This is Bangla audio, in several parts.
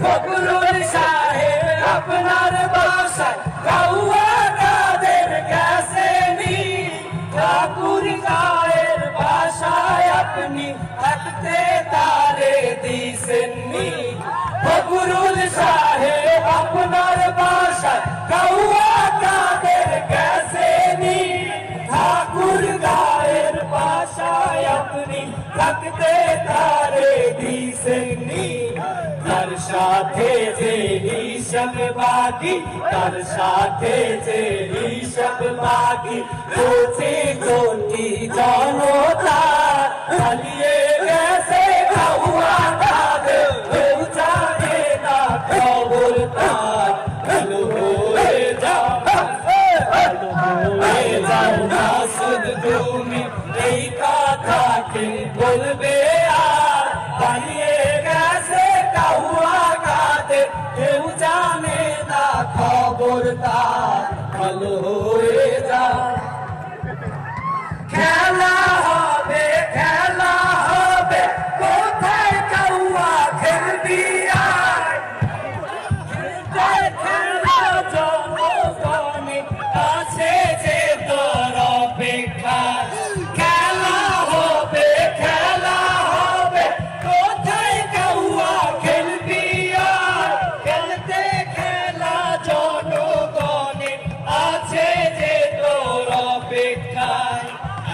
ফখরুল সাহেব, আপনার বাসায় কাউয়া কাদের নি ঠাকুর গায়ের বাসায় আপনি থাকতে তারে দিছেননি ফখরুল সাহেব, আপনার বাসায় কাউয়া কাদের নি ঠাকুর গায়ের বাসায় আপনি থাকতে তার সাথে যে হিসাব বাকি তার সাথে যে হিসাব বাকি কোটি কোটি জনতা চালিয়ে গেছে খাওয়া তাদের তার। ভালো হয়ে যাও? হয়ে যাও না শুধু তুমি? এই কথাকে বলবে? Yeah.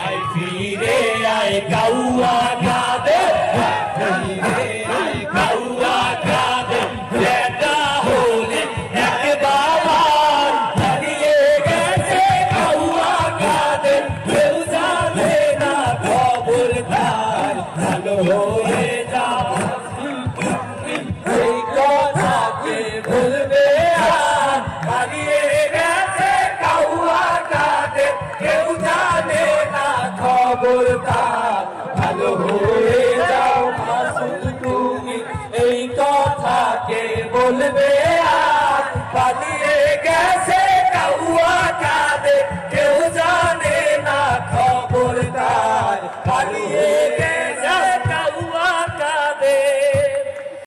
আয় ফিরে, আয় কাউয়া গাদে ফিরে আয় কাউয়া গাদে দেখা হলে একবার হারিয়ে গেছে। কাউয়া না খবর তার ভালো হয়ে যাও এই কথাকে ভুলবে তার ভালো হয়ে যাও মাসুদ তুমি। এই কথাকে বলবে আর পালিয়ে গেছে